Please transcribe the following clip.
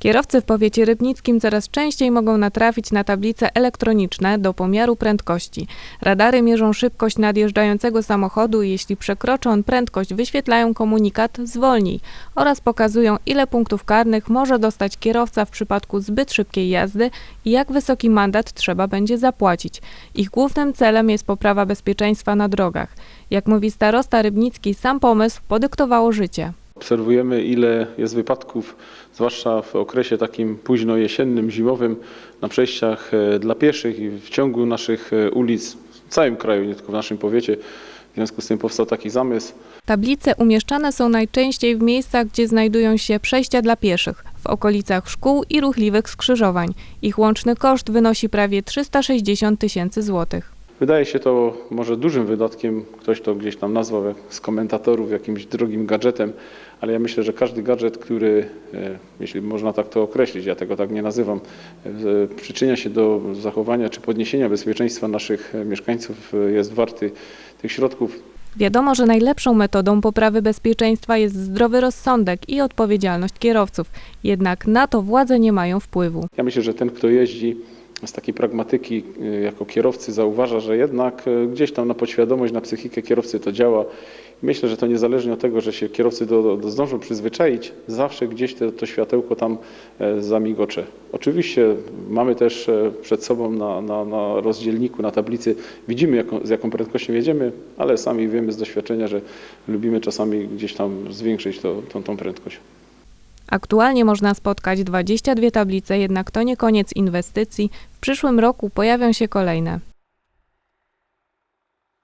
Kierowcy w powiecie rybnickim coraz częściej mogą natrafić na tablice elektroniczne do pomiaru prędkości. Radary mierzą szybkość nadjeżdżającego samochodu i jeśli przekroczy on prędkość, wyświetlają komunikat zwolnij oraz pokazują, ile punktów karnych może dostać kierowca w przypadku zbyt szybkiej jazdy i jak wysoki mandat trzeba będzie zapłacić. Ich głównym celem jest poprawa bezpieczeństwa na drogach. Jak mówi starosta rybnicki, sam pomysł podyktowało życie. Obserwujemy, ile jest wypadków, zwłaszcza w okresie takim późno jesiennym, zimowym, na przejściach e, dla pieszych i w ciągu naszych e, ulic w całym kraju, nie tylko w naszym powiecie. W związku z tym powstał taki zamysł. Tablice umieszczane są najczęściej w miejscach, gdzie znajdują się przejścia dla pieszych, w okolicach szkół i ruchliwych skrzyżowań. Ich łączny koszt wynosi prawie 360 tysięcy złotych. Wydaje się to może dużym wydatkiem, ktoś to gdzieś tam nazwał z komentatorów jakimś drogim gadżetem, ale ja myślę, że każdy gadżet, który, e, jeśli można tak to określić, ja tego tak nie nazywam, e, przyczynia się do zachowania czy podniesienia bezpieczeństwa naszych e, mieszkańców, jest warty tych środków. Wiadomo, że najlepszą metodą poprawy bezpieczeństwa jest zdrowy rozsądek i odpowiedzialność kierowców. Jednak na to władze nie mają wpływu. Ja myślę, że ten, kto jeździ z takiej pragmatyki y, jako kierowcy zauważa, że jednak y, gdzieś tam na podświadomość, na psychikę kierowcy to działa. Myślę, że to niezależnie od tego, że się kierowcy do, do zdążą przyzwyczaić, zawsze gdzieś to, to światełko tam e, zamigocze. Oczywiście mamy też e, przed sobą na, na, na rozdzielniku, na tablicy, widzimy jaką, z jaką prędkością jedziemy, ale sami wiemy z doświadczenia, że lubimy czasami gdzieś tam zwiększyć to, tą, tą prędkość. Aktualnie można spotkać 22 tablice, jednak to nie koniec inwestycji. W przyszłym roku pojawią się kolejne.